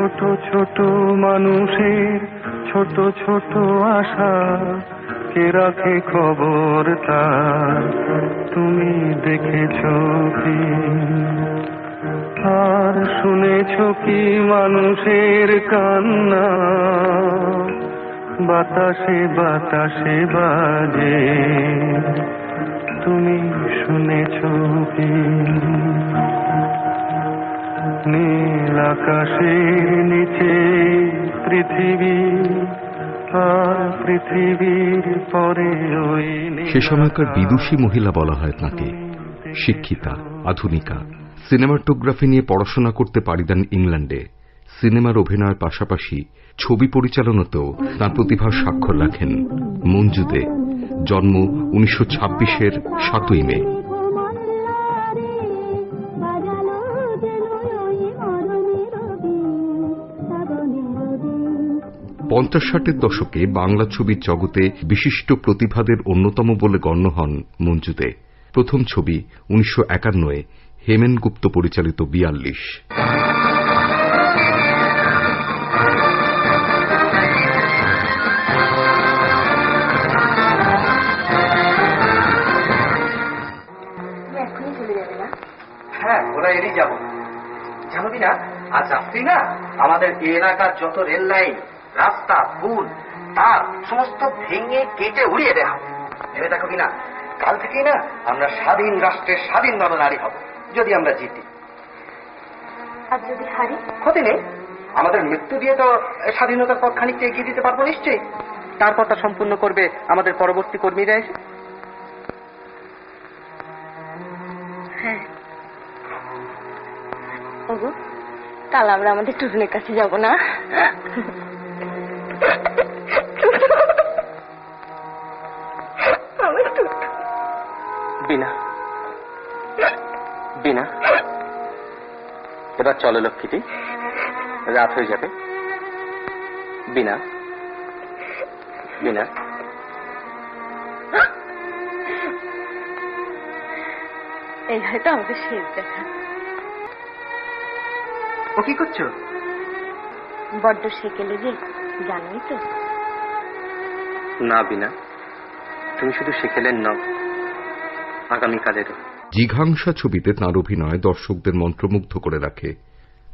ছোট ছোট মানুষের ছোট ছোট আশা। কে রাখে খবর তার? তুমি দেখেছ কি? আর শুনেছ কি মানুষের কান্না? বাতাসে বাতাসে বাজে। তুমি শুনেছ কি? আকাশের নিচে পৃথিবী পৃথিবীর পরে সে সময়কার বিদুষী মহিলা বলা হয় তাঁকে। শিক্ষিতা, আধুনিকা। সিনেমাটোগ্রাফি নিয়ে পড়াশোনা করতে পারিদান ইংল্যান্ডে। সিনেমার অভিনয়ের পাশাপাশি ছবি পরিচালনাতেও তাঁর প্রতিভার স্বাক্ষর রাখেন মঞ্জুদে। জন্ম উনিশশো ছাব্বিশের সাতই মে। পঞ্চাশ ষাটের দশকে বাংলা ছবির জগতে বিশিষ্ট প্রতিভাদের অন্যতম বলে গণ্য হন মঞ্জুদে প্রথম ছবি উনিশশো একান্নয় হেমেন গুপ্ত পরিচালিত বিয়াল্লিশ। হ্যাঁ ওরা এলেই যাব। জানো না আজ রাত্রি না? আমাদের এলাকার যত রেল লাইন রাস্তা পুল তার সমস্ত ভেঙে কেটে উড়িয়ে দেওয়া ভেবে দেখো কিনা? কাল থেকেই না আমরা স্বাধীন রাষ্ট্রের স্বাধীন নরনারী হব যদি আমরা জিতি। আর যদি হারি? ক্ষতি নেই। আমাদের মৃত্যু দিয়ে তো স্বাধীনতার পথ খানিকটা এগিয়ে দিতে পারব নিশ্চয়ই। তারপরটা সম্পূর্ণ করবে আমাদের পরবর্তী কর্মীরা এসে। হ্যাঁ। ওগো আমরা আমাদের টুটুনের কাছে যাব না? এবার চলো লক্ষ্মীটি। রাত হয়ে যাবে। বিনা। বিনা। এই হয়তো আমাদের শেষ দেখা। ও কি করছ? বড্ড সেকেলে যে জানোই তো। না বিনা। তুমি শুধু সেকেলেন নও আগামীকালেরও জিঘাংসা ছবিতে তাঁর অভিনয় দর্শকদের মন্ত্রমুগ্ধ করে রাখে।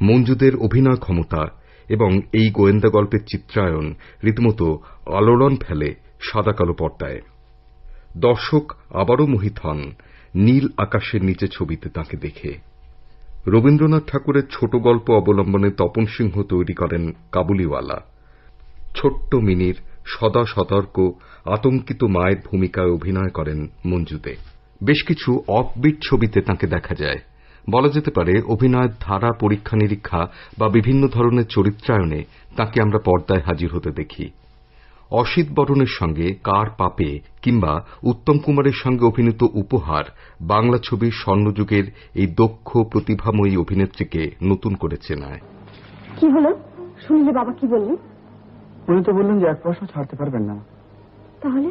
মঞ্জুদের অভিনয় ক্ষমতা এবং এই গোয়েন্দা গল্পের চিত্রায়ন রীতিমতো আলোড়ন ফেলে সাদাকালো পর্দায়। দর্শক আবারও মোহিত হন নীল আকাশের নিচে ছবিতে তাঁকে দেখে। রবীন্দ্রনাথ ঠাকুরের ছোট গল্প অবলম্বনে তপন সিংহ তৈরি করেন কাবুলিওয়ালা। ছোট্ট মিনির সদা সতর্ক, আতঙ্কিত মায়ের ভূমিকায় অভিনয় করেন মঞ্জুদে। বেশ কিছু অফবিট ছবিতে তাঁকে দেখা যায়। বলা যেতে পারে অভিনয়ের ধারা পরীক্ষা নিরীক্ষা বা বিভিন্ন ধরনের চরিত্রায়নে তাঁকে আমরা পর্দায় হাজির হতে দেখি। অসিত বরণের সঙ্গে কার পাপে কিংবা উত্তম কুমারের সঙ্গে অভিনীত উপহার বাংলা ছবির স্বর্ণযুগের এই দক্ষ প্রতিভাময়ী অভিনেত্রীকে নতুন করে চেনায়। কি হলো? শুনলে বাবা কি বললি? উনি তো বললেন যে এক পয়সা ছাড়তে পারবেন না। তাহলে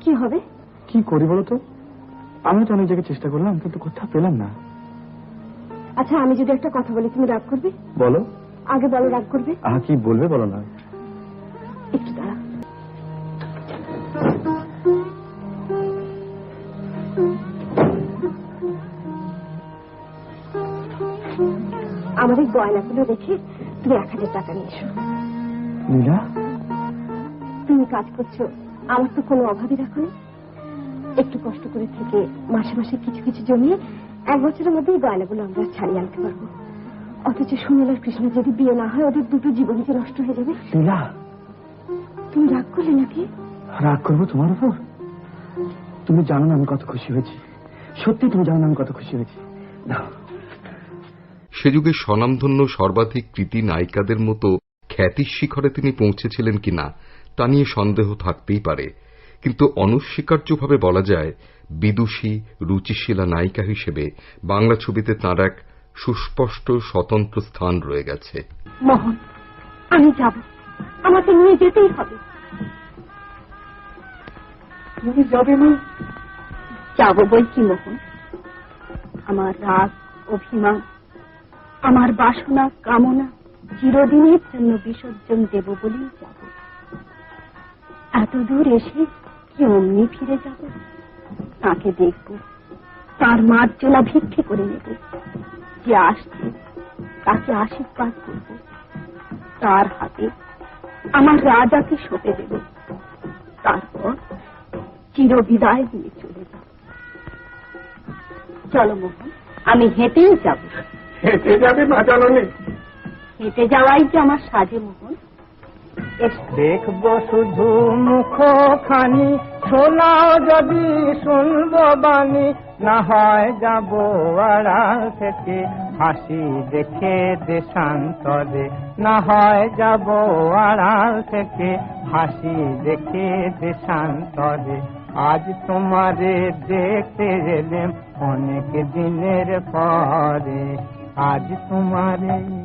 কি হবে? কি করি বলো তো? আমি তো অনেক জায়গায় চেষ্টা করলাম কিন্তু কোথাও পেলাম না। আচ্ছা আমি যদি একটা কথা বলি তুমি রাগ করবে? বলো। আগে বলো রাগ করবে? আহা কি বলবে বলো না। একটু দাঁড়া আমার এই গয়নাগুলো দেখে তুমি এক হাজার টাকা নিয়ে এসো। তুমি কাজ করছ আমার তো কোনো অভাবই রাখো না। একটু কষ্ট করে থেকে মাসে মাসে কিছু কিছু জমিয়ে এক বছরের মধ্যেই গয়নাগুলো আমরা ছাড়িয়ে আনতে পারব। অথচ সুনীল আর কৃষ্ণ যদি বিয়ে না হয় ওদের দুটো জীবনই যে নষ্ট হয়ে যাবে। নীলা তুমি রাগ করলে নাকি? রাগ করব তোমার উপর? তুমি জানো না আমি কত খুশি হয়েছি। সত্যি তুমি জানো না আমি কত খুশি হয়েছি। সে যুগে স্বনামধন্য সর্বাধিক কৃতি নায়িকাদের মতো খ্যাতির শিখরে তিনি পৌঁছেছিলেন কিনা তা নিয়ে সন্দেহ থাকতেই পারে। কিন্তু অনস্বীকার্যভাবে বলা যায়, বিদুষী, রুচিশীলা নায়িকা হিসেবে বাংলা ছবিতে তাঁর এক সুস্পষ্ট স্বতন্ত্র স্থান রয়ে গেছে। আমি যাব। আমাকে নিয়ে যেতেই হবে। যাবে যাব বই কি মোহন। আমার রাগ, অভিমান, আমার বাসনা, কামনা চিরদিনের জন্য বিসর্জন দেব বলেই যাব। এত দূর এসে কি অমনি ফিরে যাব। তাকে দেখব। তার মার্জনা ভিক্ষে করে নেব। যে আসছে তাকে আশীর্বাদ করব। তার হাতে আমার রাজাকে সঁপে দেব। তারপর চিরবিদায় দিয়ে চলে যাব। চলো মোহন আমি হেঁটেই যাব। হেঁটে যাবে মা জননী হেঁটে যাওয়াই যে আমার সাজে মোহন দেখব শুধু মুখ খানি শোনাও যদি শুনব বাণী। না হয় যাব আড়াল থেকে, হাসি দেখে দেশান্তরে। না হয় যাব আড়াল থেকে, হাসি দেখে দেশান্তরে। আজ তোমারে দেখতে এলেম অনেক দিনের পরে। আজ তোমারে